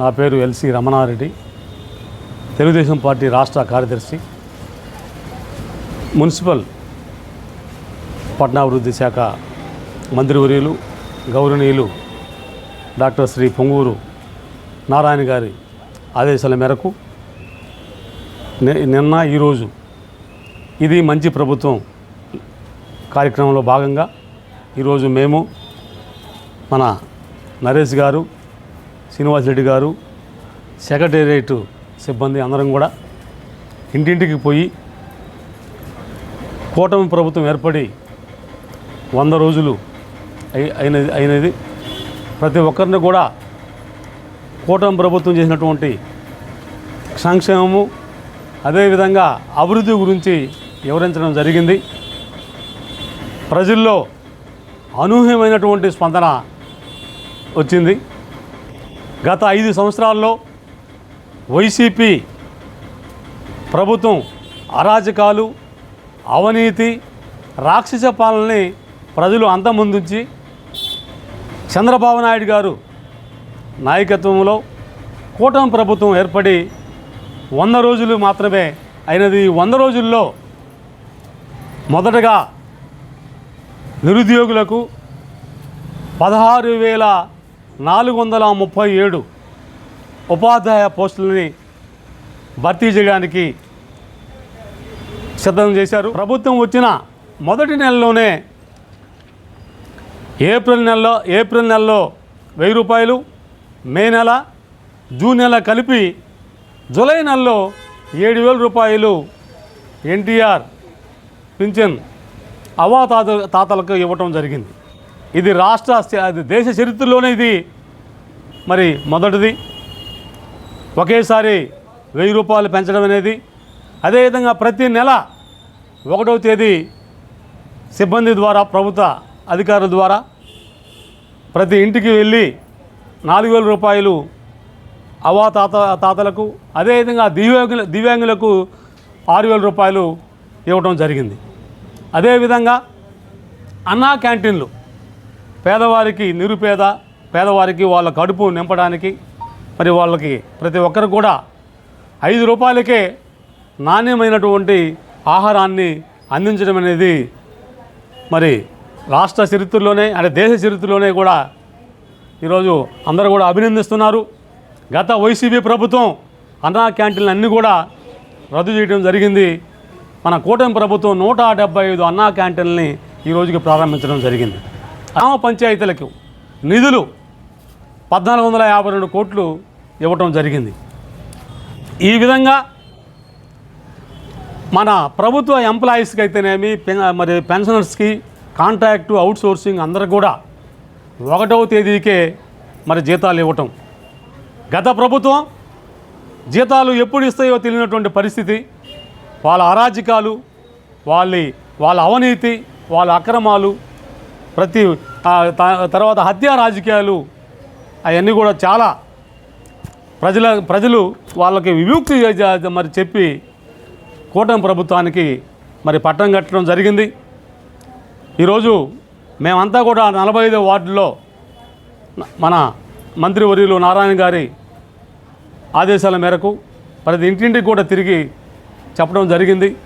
నా పేరు LC Ramanareddy. Telugu Desam party రాష్ట్ర కార్యదర్శి మున్సిపల్ పట్టణాభివృద్ధి శాఖ మంత్రివర్యులు గౌరవనీయులు డాక్టర్ శ్రీ పొంగూరు నారాయణ గారి ఆదేశాల మేరకు నిన్న ఈరోజు ఇది మంచి ప్రభుత్వం కార్యక్రమంలో భాగంగా ఈరోజు మేము మన నరేష్ గారు శ్రీనివాస్ రెడ్డి గారు సెక్రటేరియట్ సిబ్బంది అందరం కూడా ఇంటింటికి పోయి కూటమి ప్రభుత్వం ఏర్పడి వంద రోజులు అయి- అయినది అయినది. ప్రతి ఒక్కరిని కూడా కూటమి ప్రభుత్వం చేసినటువంటి సంక్షేమము అదేవిధంగా అభివృద్ధి గురించి వివరించడం జరిగింది. ప్రజల్లో అనూహ్యమైనటువంటి స్పందన వచ్చింది. గత ఐదు సంవత్సరాల్లో వైసీపీ ప్రభుత్వం అరాజకాలు అవినీతి రాక్షస పాలనని ప్రజలు అంతమొందించి చంద్రబాబు నాయుడు గారు నాయకత్వంలో కూటమి ప్రభుత్వం ఏర్పడి వంద రోజులు మాత్రమే అయినది. ఈ వంద రోజుల్లో మొదటగా నిరుద్యోగులకు పదహారు వేల నాలుగు వందల ముప్పై ఏడు ఉపాధ్యాయ పోస్టులని భర్తీ చేయడానికి సిద్ధం చేశారు. ప్రభుత్వం వచ్చిన మొదటి నెలలోనే ఏప్రిల్ నెలలో ఏప్రిల్ నెలలో వెయ్యి రూపాయలు మే నెల జూన్ నెల కలిపి జూలై నెలలో ఏడు వేల రూపాయలు ఎన్టీఆర్ పింఛన్ అవా తాత తాతలకు ఇవ్వటం జరిగింది. ఇది రాష్ట్ర దేశ చరిత్రలోనే ఇది. మరి మొదటిది. ఒకేసారి వెయ్యి రూపాయలు పెంచడం అనేది. అదేవిధంగా ప్రతి నెల ఒకటవ తేదీ సిబ్బంది ద్వారా ప్రభుత్వ అధికారుల ద్వారా ప్రతి ఇంటికి వెళ్ళి నాలుగు వేల రూపాయలు అవా తాత తాతలకు అదేవిధంగా దివ్యాంగుల దివ్యాంగులకు ఆరు వేల రూపాయలు ఇవ్వడం జరిగింది. అదేవిధంగా అన్నా క్యాంటీన్లు పేదవారికి నిరుపేద పేదవారికి వాళ్ళ కడుపు నింపడానికి మరి వాళ్ళకి ప్రతి ఒక్కరు కూడా ఐదు రూపాయలకే నాణ్యమైనటువంటి ఆహారాన్ని అందించడం అనేది మరి రాష్ట్ర చరిత్రలోనే అంటే దేశ చరిత్రలోనే కూడా ఈరోజు అందరూ కూడా అభినందిస్తున్నారు. గత వైసీపీ ప్రభుత్వం అన్నా క్యాంటీన్లు అన్నీ కూడా రద్దు చేయడం జరిగింది. మన కూటమి ప్రభుత్వం నూట డెబ్బై ఐదు అన్నా క్యాంటీన్లని ఈ రోజుకి ప్రారంభించడం జరిగింది. గ్రామ పంచాయతీలకు నిధులు పద్నాలుగు వందల యాభై రెండు కోట్లు ఇవ్వటం జరిగింది. ఈ విధంగా మన ప్రభుత్వ ఎంప్లాయీస్కి అయితేనేమి పెన్- మరి పెన్షనర్స్కి కాంట్రాక్టు అవుట్ సోర్సింగ్ అందరు కూడా ఒకటవ తేదీకే మరి జీతాలు ఇవ్వటం. గత ప్రభుత్వం జీతాలు ఎప్పుడు ఇస్తాయో తెలియనటువంటి పరిస్థితి. వాళ్ళ అరాజకాలు వాళ్ళ వాళ్ళ అవినీతి వాళ్ళ అక్రమాలు ప్రతి త- తర్వాత హత్యా రాజకీయాలు అవన్నీ కూడా చాలా ప్రజల ప్రజలు వాళ్ళకి విముక్తి మరి చెప్పి కూటమి ప్రభుత్వానికి మరి పట్టం కట్టడం జరిగింది. ఈరోజు మేమంతా కూడా నలభై ఐదో వార్డులో మన మన మంత్రివర్యులు నారాయణ గారి ఆదేశాల మేరకు ప్రతి ఇంటింటికి కూడా తిరిగి చెప్పడం జరిగింది.